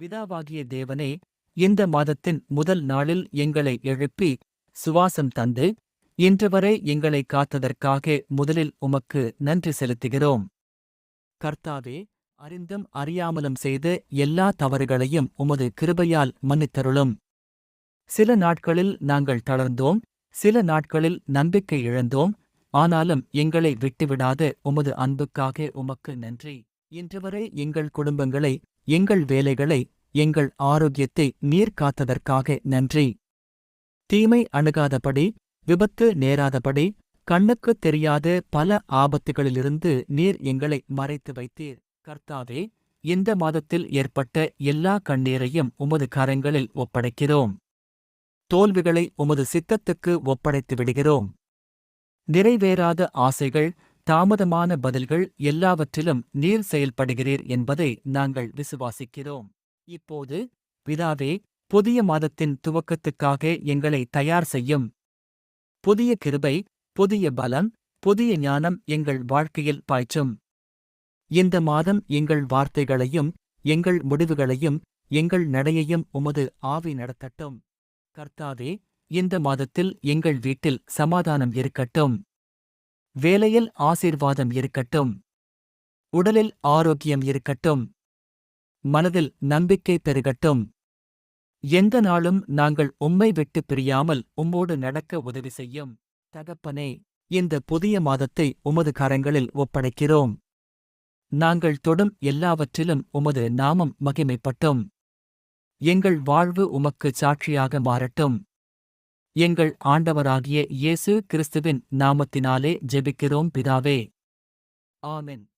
பிதாவாகிய தேவனே இந்த மாதத்தின் முதல் நாளில் எங்களை எழுப்பி சுவாசம் தந்து இன்றுவரை எங்களை காத்ததற்காக முதலில் உமக்கு நன்றி செலுத்துகிறோம். கர்த்தாவே அறிந்தும் அறியாமலும் செய்த எல்லா தவறுகளையும் உமது கிருபையால் மன்னித்தருளும். சில நாட்களில் நாங்கள் தளர்ந்தோம் சில நாட்களில் நம்பிக்கை இழந்தோம் ஆனாலும் எங்களை விட்டுவிடாத உமது அன்புக்காக உமக்கு நன்றி. இன்றுவரை எங்கள் குடும்பங்களை எங்கள் வேலைகளை எங்கள் ஆரோக்கியத்தை நீர் காத்ததற்காக நன்றி. தீமை அணுகாதபடி விபத்து நேராதபடி கண்ணுக்குத் தெரியாத பல ஆபத்துகளிலிருந்து நீர் எங்களை மறைத்து வைத்தீர். கர்த்தாவே இந்த மாதத்தில் ஏற்பட்ட எல்லா கண்ணீரையும் உமது கரங்களில் ஒப்படைக்கிறோம். தோல்விகளை உமது சித்தத்துக்கு ஒப்படைத்து விடுகிறோம். நிறைவேறாத ஆசைகள் தாமதமான பதில்கள் எல்லாவற்றிலும் நீர் செயல்படுகிறீர் என்பதை நாங்கள் விசுவாசிக்கிறோம். இப்போது பிதாவே புதிய மாதத்தின் துவக்கத்துக்காக எங்களை தயார் செய்யும். புதிய கிருபை புதிய பலம் புதிய ஞானம் எங்கள் வாழ்க்கையில் பாய்ச்சும். இந்த மாதம் எங்கள் வார்த்தைகளையும் எங்கள் முடிவுகளையும் எங்கள் நடையையும் உமது ஆவி நடத்தட்டும். கர்த்தாவே இந்த மாதத்தில் எங்கள் வீட்டில் சமாதானம் இருக்கட்டும். வேலையில் ஆசீர்வாதம் இருக்கட்டும். உடலில் ஆரோக்கியம் இருக்கட்டும். மனதில் நம்பிக்கை பெருகட்டும். எந்த நாளும் நாங்கள் உம்மை விட்டு பிரியாமல் உம்மோடு நடக்க உதவி செய்யும். தகப்பனே இந்த புதிய மாதத்தை உமது கரங்களில் ஒப்படைக்கிறோம். நாங்கள் தொடும் எல்லாவற்றிலும் உமது நாமம் மகிமைப்பட்டும். எங்கள் வாழ்வு உமக்கு சாட்சியாக மாறட்டும். எங்கள் ஆண்டவராகிய இயேசு கிறிஸ்துவின் நாமத்தினாலே ஜெபிக்கிறோம் பிதாவே. ஆமென்.